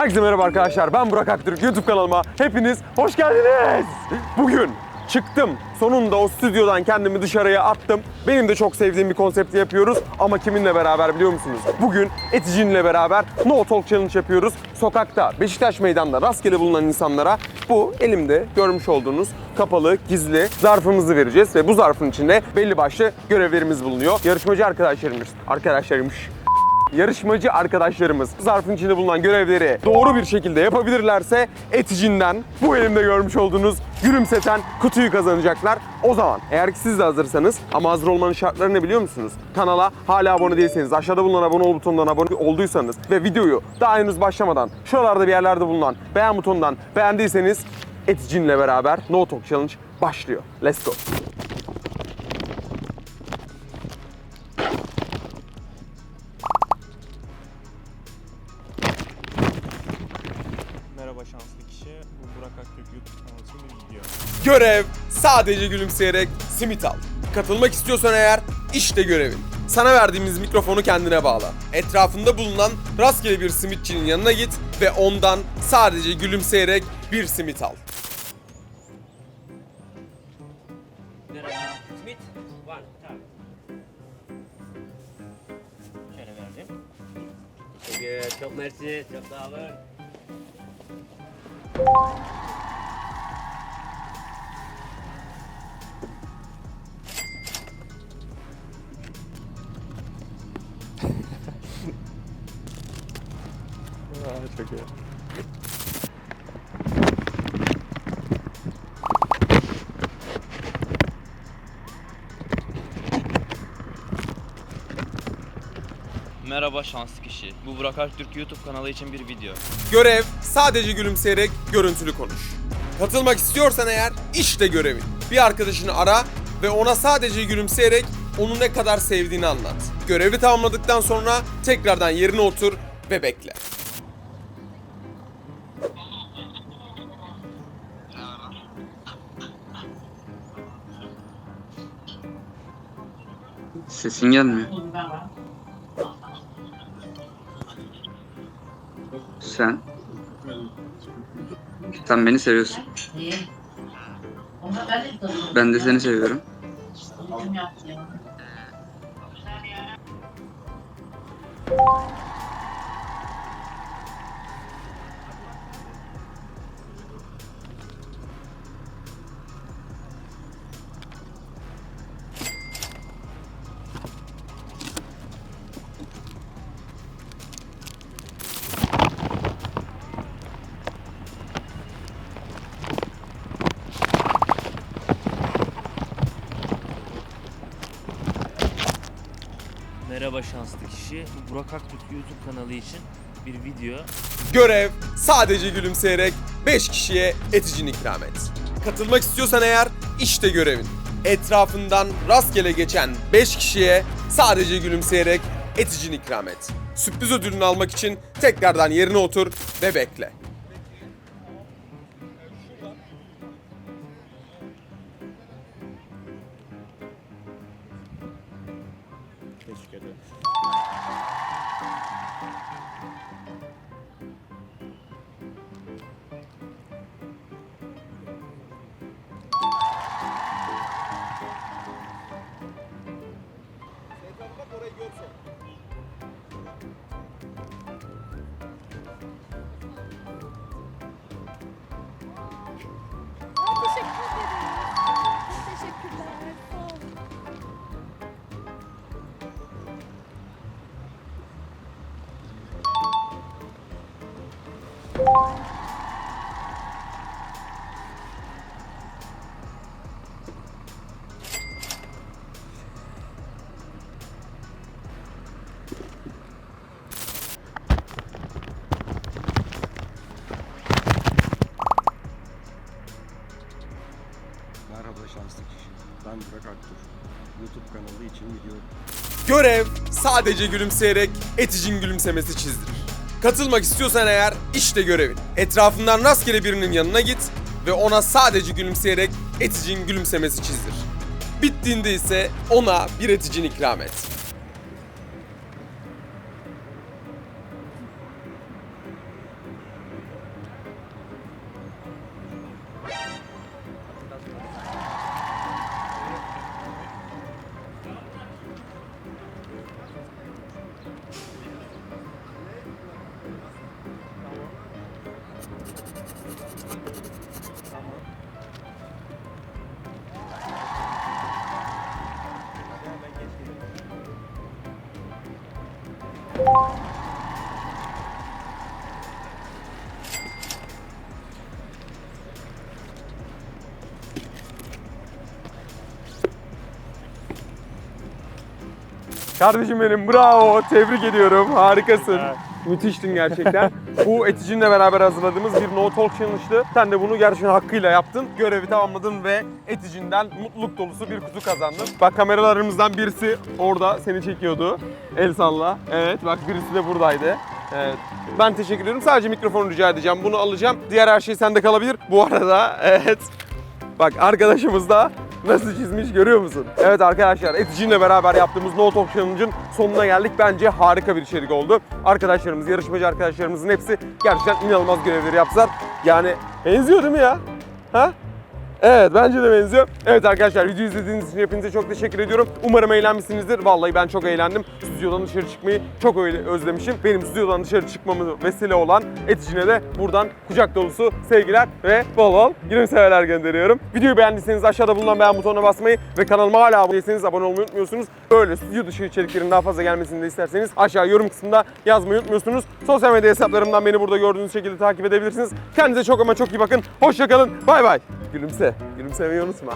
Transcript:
Herkese merhaba arkadaşlar. Ben Burak Aktürk. YouTube kanalıma hepiniz hoş geldiniz. Bugün çıktım. Sonunda o stüdyodan kendimi dışarıya attım. Benim de çok sevdiğim bir konsepti yapıyoruz. Ama kiminle beraber biliyor musunuz? Bugün Eticin'le beraber No Talk Challenge yapıyoruz. Sokakta, Beşiktaş meydanda rastgele bulunan insanlara bu elimde görmüş olduğunuz kapalı, gizli zarfımızı vereceğiz. Ve bu zarfın içinde belli başlı görevlerimiz bulunuyor. Yarışmacı arkadaşlarımız, arkadaşlarımız yarışmacı arkadaşlarımız zarfın içinde bulunan görevleri doğru bir şekilde yapabilirlerse Eticinden bu elimde görmüş olduğunuz gülümseten kutuyu kazanacaklar. O zaman eğer ki siz de hazırsanız ama hazır olmanın şartları ne biliyor musunuz? Kanala hala abone değilseniz aşağıda bulunan abone ol butonundan abone olduysanız ve videoyu daha henüz başlamadan şuralarda bir yerlerde bulunan beğen butonundan beğendiyseniz Eticin'le beraber No Talk Challenge başlıyor. Let's go. Görev sadece gülümseyerek simit al. Katılmak istiyorsan eğer işte görevin. Sana verdiğimiz mikrofonu kendine bağla. Etrafında bulunan rastgele bir simitçinin yanına git ve ondan sadece gülümseyerek bir simit al. Çok mersi. Çok sağ olun. Çok iyi. Merhaba şanslı kişi. Bu Burak Aktürk YouTube kanalı için bir video. Görev sadece gülümseyerek görüntülü konuş. Katılmak istiyorsan eğer işte görevin. Bir arkadaşını ara ve ona sadece gülümseyerek onu ne kadar sevdiğini anlat. Görevi tamamladıktan sonra tekrardan yerine otur ve bekle. Sesin gelmiyor. Sen sen beni seviyorsun. Ben de seni seviyorum. Merhaba şanslı kişi. Bu Burak Aktürk YouTube kanalı için bir video. Görev sadece gülümseyerek 5 kişiye eticin ikram et. Katılmak istiyorsan eğer işte görevin. Etrafından rastgele geçen 5 kişiye sadece gülümseyerek eticin ikram et. Sürpriz ödülünü almak için tekrardan yerine otur ve bekle. Teşekkür ederim. Ben Burak Aktürk. YouTube kanalı için video Görev sadece gülümseyerek eticin gülümsemesi çizdir. Katılmak istiyorsan eğer işte görevin. Etrafından rastgele birinin yanına git ve ona sadece gülümseyerek eticin gülümsemesi çizdir. Bittiğinde ise ona bir eticin ikram et. Kardeşim benim bravo tebrik ediyorum harikasın. Evet. Müthiştin gerçekten. Bu Eticin'le beraber hazırladığımız bir No Talk Challenge'dı. Sen de bunu gerçekten hakkıyla yaptın. Görevi tamamladın ve Eticin'den mutluluk dolusu bir kutu kazandın. Bak kameralarımızdan birisi orada seni çekiyordu. El salla. Evet bak birisi de buradaydı. Evet. Ben teşekkür ediyorum. Sadece mikrofonu rica edeceğim. Bunu alacağım. Diğer her şey sende kalabilir. Bu arada evet. Bak arkadaşımız da nasıl çizmiş görüyor musun? Evet arkadaşlar Eticin'le beraber yaptığımız No Talk Challenge'ın sonuna geldik. Bence harika bir içerik oldu. Arkadaşlarımız, yarışmacı arkadaşlarımızın hepsi gerçekten inanılmaz görevleri yaptılar. Yani benziyor değil mi ya? Ha? Evet bence de benziyor. Evet arkadaşlar video izlediğiniz için hepinize çok teşekkür ediyorum. Umarım eğlenmişsinizdir. Vallahi ben çok eğlendim. Stüdyodan dışarı çıkmayı çok öyle özlemişim. Benim stüdyodan dışarı çıkmamı vesile olan Eticin'e de buradan kucak dolusu sevgiler ve bol bol gülümsemeler gönderiyorum. Videoyu beğendiyseniz aşağıda bulunan beğen butonuna basmayı ve kanalıma hala abone değilseniz abone olmayı unutmuyorsunuz. Böyle stüdyo dışı içeriklerin daha fazla gelmesini de isterseniz aşağı yorum kısmında yazmayı unutmuyorsunuz. Sosyal medya hesaplarımdan beni burada gördüğünüz şekilde takip edebilirsiniz. Kendinize çok ama çok iyi bakın. Hoşçakalın. Bay bay. Gülümse. Gülümsemeyi unutma.